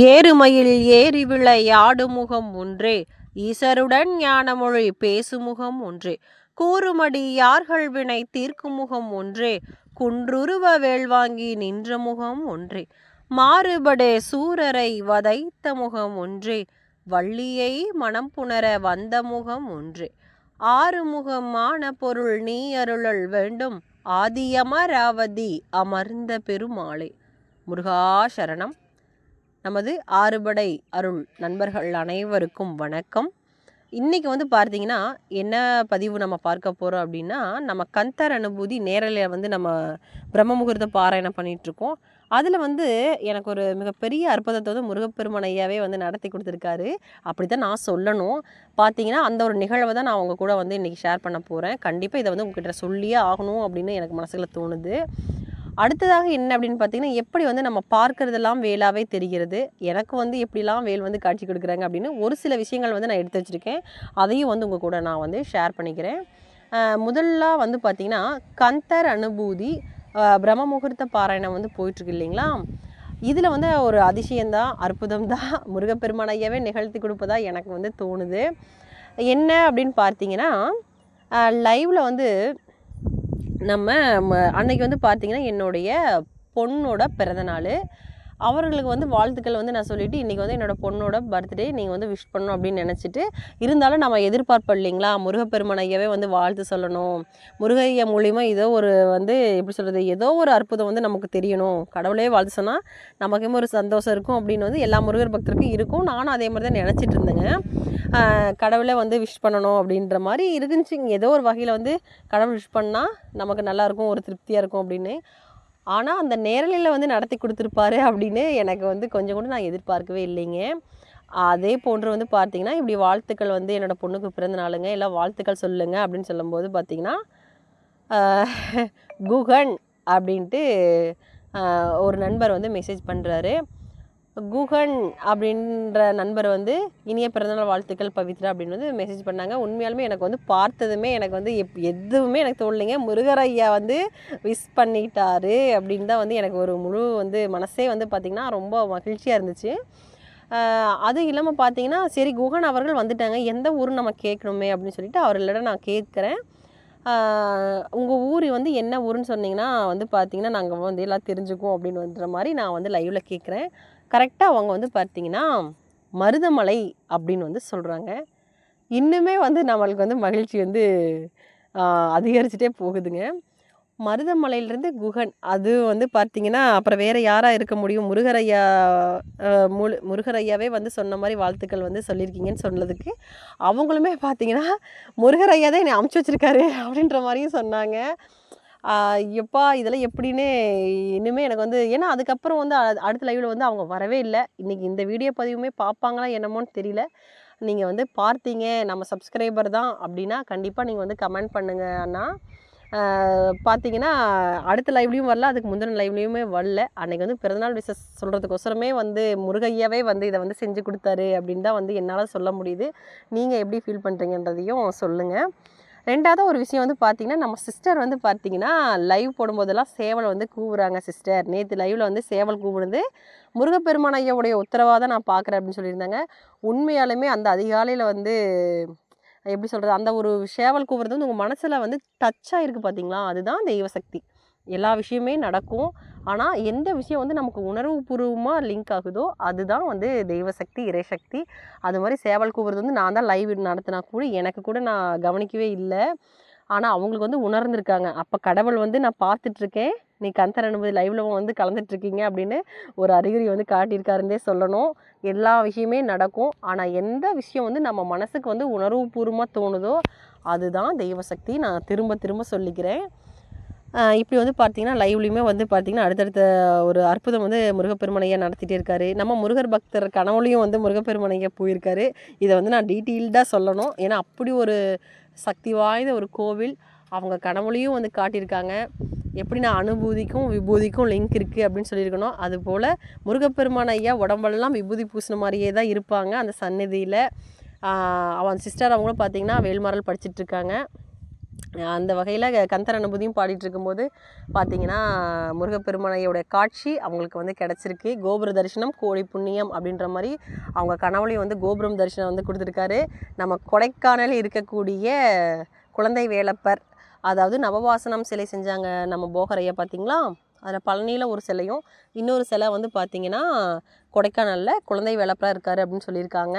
ஏறுமையில் ஏறி விளையாடுமுகம் ஒன்றே. ஈசருடன் ஞானமொழி பேசுமுகம் ஒன்றே. கூறுமடி யார்கள் வினை தீர்க்கும் முகம் ஒன்றே. குன்றுருவ வேள்வாங்கி நின்ற முகம் ஒன்றே. மாறுபடே சூரரை வதைத்த முகம் ஒன்றே. வள்ளியை மனம் புணர வந்த முகம் ஒன்றே ஆறுமுகமான பொருள் நீ அருளல் வேண்டும். ஆதியமராவதி அமர்ந்த பெருமாளே. முருகா சரணம். நமது ஆறுபடை அருள் நண்பர்கள் அனைவருக்கும் வணக்கம். இன்றைக்கி வந்து பார்த்தீங்கன்னா என்ன பதிவு நம்ம பார்க்க போகிறோம் அப்படின்னா நம்ம கந்தர் அனுபூதி நேரலையில் வந்து நம்ம பிரம்ம முகூர்த்த பாராயணம் பண்ணிகிட்ருக்கோம் அதில் வந்து எனக்கு ஒரு மிகப்பெரிய அற்புதத்தை வந்து முருகப்பெருமான் ஐயாவே வந்து நடத்தி கொடுத்துருக்காரு. அப்படி தான் நான் சொல்லணும். பார்த்தீங்கன்னா அந்த ஒரு நிகழ்வை தான் நான் உங்கள் கூட வந்து இன்றைக்கி ஷேர் பண்ண போகிறேன் கண்டிப்பாக இதை வந்து உங்ககிட்ட சொல்லியே ஆகணும் அப்படின்னு எனக்கு மனசில் தோணுது. அடுத்ததாக என்ன அப்படின்னு பார்த்தீங்கன்னா எப்படி வந்து நம்ம பார்க்கறதெல்லாம் வேலாவே தெரிகிறது எனக்கு வந்து எப்படிலாம் வேல் வந்து காட்சி கொடுக்குறாங்க அப்படின்னு ஒரு சில விஷயங்கள் வந்து நான் எடுத்து வச்சுருக்கேன். அதையும் வந்து உங்கள் கூட நான் வந்து ஷேர் பண்ணிக்கிறேன். அஹ் முதல்ல வந்து பார்த்திங்கன்னா கந்தர் அனுபூதி பிரம்ம முகூர்த்த பாராயணம் வந்து போயிட்டுருக்கு இல்லைங்களா? இதில் வந்து ஒரு அதிசயம்தான் அற்புதம் தான் முருகப்பெருமான் ஐயாவே நிகழ்த்தி கொடுப்பதா எனக்கு வந்து தோணுது. என்ன அப்படின்னு பார்த்தீங்கன்னா லைவில் வந்து நம்ம ம- அன்னைக்கு வந்து பார்த்திங்கன்னா என்னுடைய பொண்ணோட பிறந்தநாள் அவர்களுக்கு வந்து வாழ்த்துக்கள் வந்து நான் சொல்லிவிட்டு இன்றைக்கி வந்து என்னோடய பொண்ணோட பர்த்டே நீங்கள் வந்து விஷ் பண்ணணும் அப்படின்னு நினச்சிட்டு இருந்தாலும் நம்ம எதிர்பார்ப்போம் இல்லைங்களா? முருகப்பெருமனையவே வந்து வாழ்த்து சொல்லணும். முருகையா மூலிமா ஏதோ ஒரு வந்து எப்படி சொல்கிறது ஏதோ ஒரு அற்புதம் வந்து நமக்கு தெரியணும். கடவுளே வாழ்த்து சொன்னால் நமக்கும் ஒரு சந்தோஷம் இருக்கும் அப்படின்னு வந்து எல்லா முருகர் பக்தருக்கும் இருக்கும். நானும் அதே மாதிரி தான் நினச்சிட்டு இருந்தேங்க. கடவுளை வந்து விஷ் பண்ணணும் அப்படின்ற மாதிரி இருந்துச்சு. ஏதோ ஒரு வகையில் வந்து கடவுள் விஷ் பண்ணால் நமக்கு நல்லாயிருக்கும் ஒரு திருப்தியாக இருக்கும் அப்படின்னு. ஆனால் அந்த நேரலையில் வந்து நடத்தி கொடுத்துருப்பாரு அப்படின்னு எனக்கு வந்து கொஞ்சம் கூட நான் எதிர்பார்க்கவே இல்லைங்க. அதே போன்று வந்து பார்த்தீங்கன்னா இப்படி வாழ்த்துக்கள் வந்து என்னோடய பொண்ணுக்கு பிறந்த நாளுங்க எல்லாம் வாழ்த்துக்கள் சொல்லுங்க அப்படின்னு சொல்லும்போது பார்த்தீங்கன்னா குகன் அப்படின்ட்டு ஒரு நண்பர் வந்து மெசேஜ் பண்ணுறாரு குகன் அப்படின்ற நண்பர் வந்து இனிய பிறந்தநாள் வாழ்த்துக்கள் பவித்ரா அப்படின்னு வந்து மெசேஜ் பண்ணாங்க. உண்மையாலுமே எனக்கு வந்து பார்த்ததுமே எனக்கு வந்து எப் எதுவுமே எனக்கு தோணலைங்க. முருகரையா வந்து விஷ் பண்ணிட்டாரு அப்படின்னு தான் வந்து எனக்கு ஒரு முழு வந்து மனசே வந்து பார்த்திங்கன்னா ரொம்ப மகிழ்ச்சியாக இருந்துச்சு. அது இல்லாமல் பார்த்தீங்கன்னா சரி குகன் அவர்கள் வந்துட்டாங்க. எந்த ஊர் நம்ம கேட்கணுமே அப்படின்னு சொல்லிட்டு அவர்களிடம் நான் கேட்குறேன். உங்கள் ஊர் வந்து என்ன ஊருன்னு சொன்னீங்கன்னா வந்து பார்த்தீங்கன்னா நாங்கள் வந்து எல்லாம் தெரிஞ்சுக்குவோம் அப்படின்னு வந்துற மாதிரி நான் வந்து லைவில் கேட்குறேன். கரெக்டாக அவங்க வந்து பார்த்தீங்கன்னா மருதமலை அப்படின்னு வந்து சொல்கிறாங்க இன்னுமே வந்து நம்மளுக்கு வந்து மகிழ்ச்சி வந்து அதிகரிச்சுட்டே போகுதுங்க. மருதமலையிலேருந்து குகன் அது வந்து பார்த்திங்கன்னா அப்புறம் வேறு யாராக இருக்க முடியும்? முருகரையா முழு முருகரையாவே வந்து சொன்ன மாதிரி வாழ்த்துக்கள் வந்து சொல்லியிருக்கீங்கன்னு சொன்னதுக்கு அவங்களுமே பார்த்திங்கன்னா முருகரையா தான் என்னை அமுச்சு வச்சிருக்காரு அப்படின்ற மாதிரியும் சொன்னாங்க. எப்பா இதெல்லாம் எப்படின்னு இன்னுமே எனக்கு வந்து ஏன்னா அதுக்கப்புறம் வந்து அடுத்த லைவில் வந்து அவங்க வரவே இல்லை. இன்றைக்கி இந்த வீடியோ பதிவுமே பார்ப்பாங்களா என்னமோன்னு தெரியல. நீங்கள் வந்து பார்த்தீங்க நம்ம சப்ஸ்கிரைபர் தான் அப்படின்னா கண்டிப்பாக நீங்கள் வந்து கமெண்ட் பண்ணுங்க அண்ணா. பார்த்தீங்கன்னா அடுத்த லைவ்லேயும் வரல அதுக்கு முந்தின லைவ்லேயுமே வரல. அன்றைக்கி வந்து பிறந்தநாள் விசஸ் சொல்கிறதுக்கொசரமே வந்து முருகையாவே வந்து இதை வந்து செஞ்சு கொடுத்தாரு அப்படின்னு தான் வந்து என்னால் சொல்ல முடியுது. நீங்கள் எப்படி ஃபீல் பண்ணுறீங்கன்றதையும் சொல்லுங்கள் ரெண்டாவது ஒரு விஷயம் வந்து பார்த்தீங்கன்னா நம்ம சிஸ்டர் வந்து பார்த்தீங்கன்னா லைவ் போடும்போதெல்லாம் சேவல் வந்து கூவுறாங்க சிஸ்டர் நேற்று லைவில் வந்து சேவல் கூப்பிடுது முருகப்பெருமான் ஐயாவுடைய உத்தரவாக நான் பார்க்குறேன் அப்படின்னு சொல்லியிருந்தாங்க. உண்மையாலுமே அந்த அதிகாலையில் வந்து எப்படி சொல்கிறது அந்த ஒரு சேவல் கூவுறது வந்து உங்கள் மனசில் வந்து டச் ஆகிருக்கு பார்த்தீங்களா அதுதான் தெய்வ சக்தி எல்லா விஷயமே நடக்கும். ஆனால் எந்த விஷயம் வந்து நமக்கு உணர்வுபூர்வமாக லிங்க் ஆகுதோ அதுதான் வந்து தெய்வ சக்தி இறைசக்தி. அது மாதிரி சேவல் கூவுறது வந்து நான் தான் லைவ் நடத்தினா கூட எனக்கு கூட நான் கவனிக்கவே இல்லை. ஆனால் அவங்களுக்கு வந்து உணர்ந்திருக்காங்க. அப்போ கடவுள் வந்து நான் பார்த்துட்ருக்கேன். நீ கந்தர் அனுபவி லைவில் வந்து கலந்துட்ருக்கீங்க அப்படின்னு ஒரு அறிகுறி வந்து காட்டியிருக்காருந்தே சொல்லணும். எல்லா விஷயமே நடக்கும். ஆனால் எந்த விஷயம் வந்து நம்ம மனசுக்கு வந்து உணர்வுபூர்வமாக தோணுதோ அதுதான் தெய்வ சக்தி நான் திரும்ப திரும்ப சொல்லிக்கிறேன். இப்படி வந்து பார்த்திங்கன்னா லைவ்லையுமே வந்து பார்த்திங்கன்னா அடுத்தடுத்த ஒரு அற்புதம் வந்து முருகப்பெருமனையை நடத்திட்டே இருக்காரு. நம்ம முருகர் பக்தர் கனவுலையும் வந்து முருகப்பெருமனையை போயிருக்காரு. இதை வந்து நான் டீட்டெயில்டாக சொல்லணும். ஏன்னா அப்படி ஒரு சக்தி வாய்ந்த ஒரு கோவில் அவங்க கனவுலையும் வந்து காட்டியிருக்காங்க. எப்படி நான் அனுபூதிக்கும் விபூதிக்கும் லிங்க் இருக்குது அப்படின்னு சொல்லியிருக்கணும். அதுபோல் முருகப்பெருமான் ஐயா உடம்பெல்லாம் விபூதி பூசின மாதிரியே தான் இருப்பாங்க அந்த சந்நிதியில். அவன் சிஸ்டர் அவங்களும் பார்த்தீங்கன்னா வேல்மாரல் படிச்சுட்ருக்காங்க அந்த வகையில் கந்தர் அனுபூதியும் பாடிட்டு இருக்கும்போது பார்த்தீங்கன்னா முருகப்பெருமானையோட காட்சி அவங்களுக்கு வந்து கிடச்சிருக்கு. கோபுர தரிசனம் கோடி புண்ணியம் அப்படின்ற மாதிரி அவங்க கனவுலையும் வந்து கோபுரம் தரிசனம் வந்து கொடுத்துருக்காரு. நம்ம கொடைக்கானலில் இருக்கக்கூடிய குழந்தை வேலப்பர் அதாவது நவவாசனம் சிலை செஞ்சாங்க நம்ம போகரையா பார்த்தீங்களா அதில் பழனியில் ஒரு சிலையும் இன்னொரு சிலை வந்து பார்த்திங்கன்னா கொடைக்கானலில் குழந்தை வேலப்பராக இருக்கார் அப்படின்னு சொல்லியிருக்காங்க.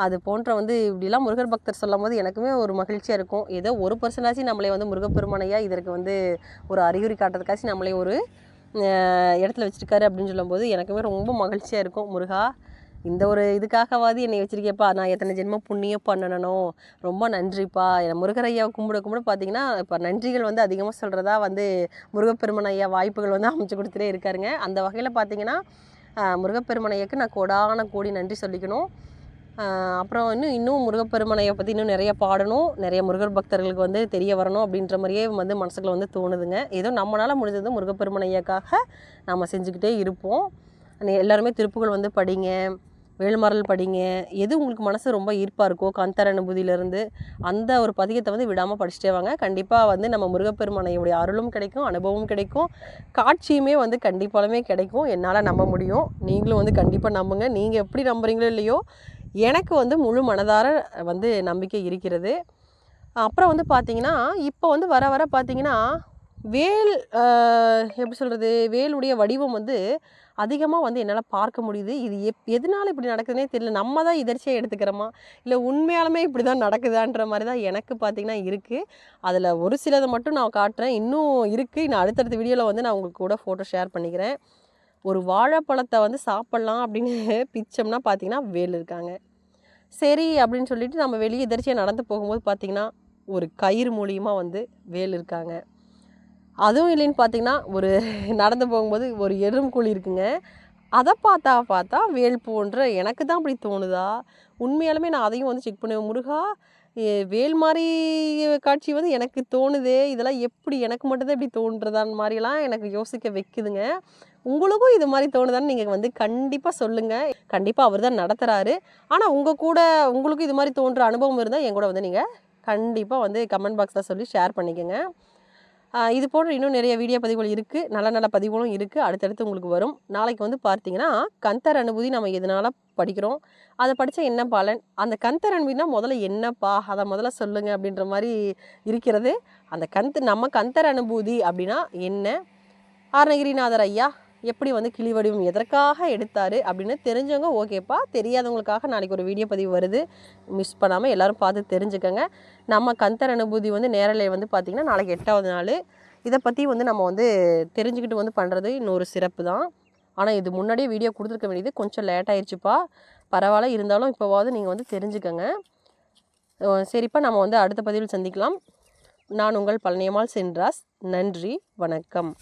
அது போன்ற வந்து இப்படிலாம் முருகர் பக்தர் சொல்லும் போது எனக்குமே ஒரு மகிழ்ச்சியாக இருக்கும். ஏதோ ஒரு பர்சனாச்சும் நம்மளே வந்து முருகப்பெருமனையாக இதற்கு வந்து ஒரு அறிகுறி காட்டுறதுக்காச்சும் நம்மளே ஒரு இடத்துல வச்சுருக்காரு அப்படின்னு சொல்லும்போது எனக்குமே ரொம்ப மகிழ்ச்சியாக இருக்கும். முருகா இந்த ஒரு இதுக்காகவாது என்னை வச்சுருக்கேப்பா நான் எத்தனை ஜென்மம் புண்ணியம் பண்ணணும் ரொம்ப நன்றிப்பா. என் முருகரையாவை கும்பிட கும்பிட பார்த்தீங்கன்னா இப்போ நன்றிகள் வந்து அதிகமாக சொல்கிறதா வந்து முருகப்பெருமன் ஐயா வாய்ப்புகள் வந்து அமைச்சு கொடுத்துட்டே இருக்காருங்க. அந்த வகையில் பார்த்தீங்கன்னா அஹ், நான் கோடான கோடி நன்றி சொல்லிக்கணும். அப்புறம் இன்னும் இன்னும் முருகப்பெருமனையை பற்றி இன்னும் நிறைய பாடணும். நிறைய முருகர் பக்தர்களுக்கு வந்து தெரிய வரணும் அப்படின்ற மாதிரியே வந்து மனசுக்குள்ள வந்து தோணுதுங்க. ஏதோ நம்மளால் முடிஞ்சது முருகப்பெருமனையக்காக நம்ம செஞ்சுக்கிட்டே இருப்போம். எல்லாருமே திருப்புகள் வந்து படிங்க வேல்மரல் படிங்க. எது உங்களுக்கு மனசு ரொம்ப ஈர்ப்பாக இருக்கோ கந்தர் அனுபூதியிலேருந்து அந்த ஒரு பதிகத்தை வந்து விடாமல் படிச்சுட்டே வாங்க. கண்டிப்பாக வந்து நம்ம முருகப்பெருமனையுடைய அருளும் கிடைக்கும் அனுபவமும் கிடைக்கும். காட்சியுமே வந்து கண்டிப்பாலுமே கிடைக்கும். என்னால் நம்ப முடியும். நீங்களும் வந்து கண்டிப்பாக நம்புங்க. நீங்கள் எப்படி நம்புறீங்களோ இல்லையோ எனக்கு வந்து முழு மனதார வந்து நம்பிக்கை இருக்கிறது. அப்புறம் வந்து பார்த்திங்கன்னா இப்போ வந்து வர வர பார்த்திங்கன்னா வேல் எப்படி சொல்கிறது வேலுடைய வடிவம் வந்து அதிகமாக வந்து என்னால் பார்க்க முடியுது. இது எப் எதனால் இப்படி நடக்குதுன்னே தெரியல. நம்ம தான் எதிர்ச்சியாக எடுத்துக்கிறோமா? இல்லை உண்மையாலுமே இப்படி தான் நடக்குதான்ற மாதிரி தான் எனக்கு பார்த்தீங்கன்னா இருக்குது அதில் ஒரு சிலதை மட்டும் நான் காட்டுறேன். இன்னும் இருக்குது நான் அடுத்தடுத்த வீடியோவில் வந்து நான் உங்களுக்கு கூட ஃபோட்டோ ஷேர் பண்ணிக்கிறேன். ஒரு வாழைப்பழத்தை வந்து சாப்பிட்லாம் அப்படின்னு பிச்சோம்னா பார்த்தீங்கன்னா வேல் இருக்காங்க. சரி அப்படின்னு சொல்லிட்டு நம்ம வெளியே எதிர்ச்சியாக நடந்து போகும்போது பார்த்திங்கன்னா ஒரு கயிறு மூலியமாக வந்து வேல் இருக்காங்க. அதுவும் இல்லைன்னு பார்த்தீங்கன்னா ஒரு நடந்து போகும்போது ஒரு எறும் குழி இருக்குங்க. அதை பார்த்தா பார்த்தா வேல் போன்ற எனக்கு தான் அப்படி தோணுதா? உண்மையாலுமே நான் அதையும் வந்து செக் பண்ணுவேன். முருகா வேல் மாதிரி காட்சி வந்து எனக்கு தோணுதே. இதெல்லாம் எப்படி? எனக்கு மட்டும்தான் இப்படி தோன்றதான் மாதிரிலாம் எனக்கு யோசிக்க வைக்குதுங்க. உங்களுக்கும் இது மாதிரி தோணுதான்னு நீங்கள் வந்து கண்டிப்பாக சொல்லுங்கள் கண்டிப்பாக அவர் தான் நடத்துகிறாரு ஆனால் உங்கள் கூட உங்களுக்கும் இது மாதிரி தோன்ற அனுபவம் இருந்தால் என் கூட வந்து நீங்கள் கண்டிப்பாக வந்து கமெண்ட் பாக்ஸில் சொல்லி ஷேர் பண்ணிக்கோங்க. இது போன்ற இன்னும் நிறைய வீடியோ பதிவுகள் இருக்குது நல்ல நல்ல பதிவுகளும் இருக்குது அடுத்தடுத்து உங்களுக்கு வரும். நாளைக்கு வந்து பார்த்தீங்கன்னா கந்தர் அனுபூதி நம்ம எதனால் படிக்கிறோம்? அதை படித்தா என்ன பலன்? அந்த கந்தர் அனுபூதினா முதல்ல என்னப்பா? அதை முதல்ல சொல்லுங்கள் அப்படின்ற மாதிரி இருக்கிறது. அந்த கந்த் நம்ம கந்தர் அனுபூதி அப்படின்னா என்ன? அருணகிரிநாதர் ஐயா எப்படி வந்து கிளி வடிவம் எதற்காக எடுத்தார் அப்படின்னு தெரிஞ்சவங்க ஓகேப்பா தெரியாதவங்களுக்காக நாளைக்கு ஒரு வீடியோ பதிவு வருது. மிஸ் பண்ணாமல் எல்லோரும் பார்த்து தெரிஞ்சுக்கோங்க. நம்ம கந்தர் அனுபூதி வந்து நேரலை வந்து பார்த்திங்கன்னா நாளைக்கு எட்டாவது நாள். இதை பற்றி வந்து நம்ம வந்து தெரிஞ்சுக்கிட்டு வந்து பண்ணுறது இன்னொரு சிறப்பு தான். ஆனால் இது முன்னாடியே வீடியோ கொடுத்துருக்க வேண்டியது கொஞ்சம் லேட் ஆயிடுச்சுப்பா பரவாயில்ல இருந்தாலும் இப்போவாவது நீங்கள் வந்து தெரிஞ்சுக்கோங்க. சரிப்பா நம்ம வந்து அடுத்த பதிவில் சந்திக்கலாம். நான் உங்கள் பழனியம்மாள் சென்றாஸ். நன்றி வணக்கம்.